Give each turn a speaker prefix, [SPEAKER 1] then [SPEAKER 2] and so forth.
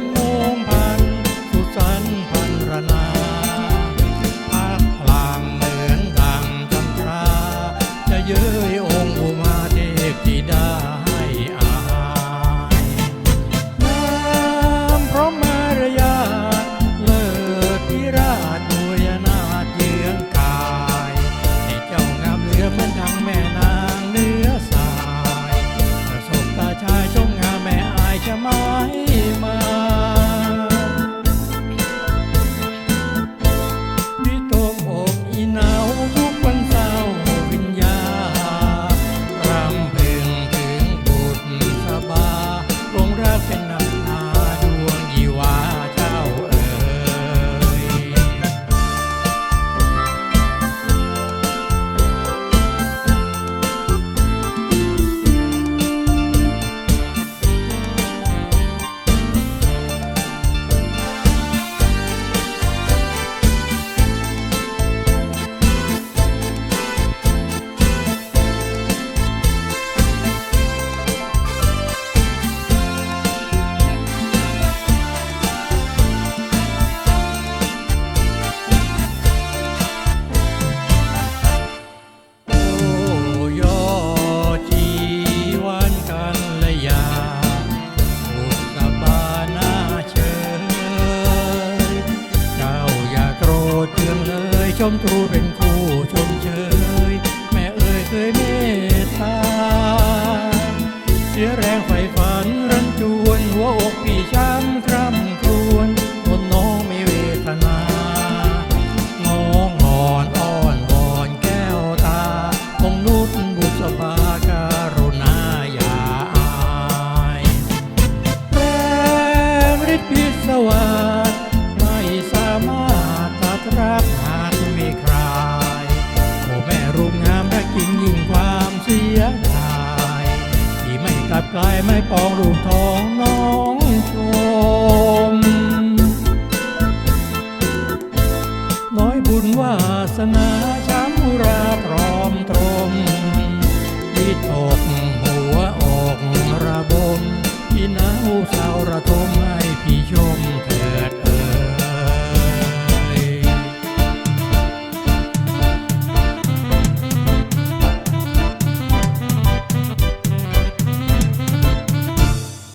[SPEAKER 1] มโอมพันสุสันพันรนาพักลางเหมือนดังจำราจะเย้ยองค์อุมาเทพธิดาให้อายน้ำพร้อมมารยาเลิศพิราช Come to true กลายไม่ปองรูปทองน้องชม น้อยบุญวาสนาช้ำราตรอมตรมดีตกหัวออกระบมพี่น้าสาวระทมให้พี่ชมเธ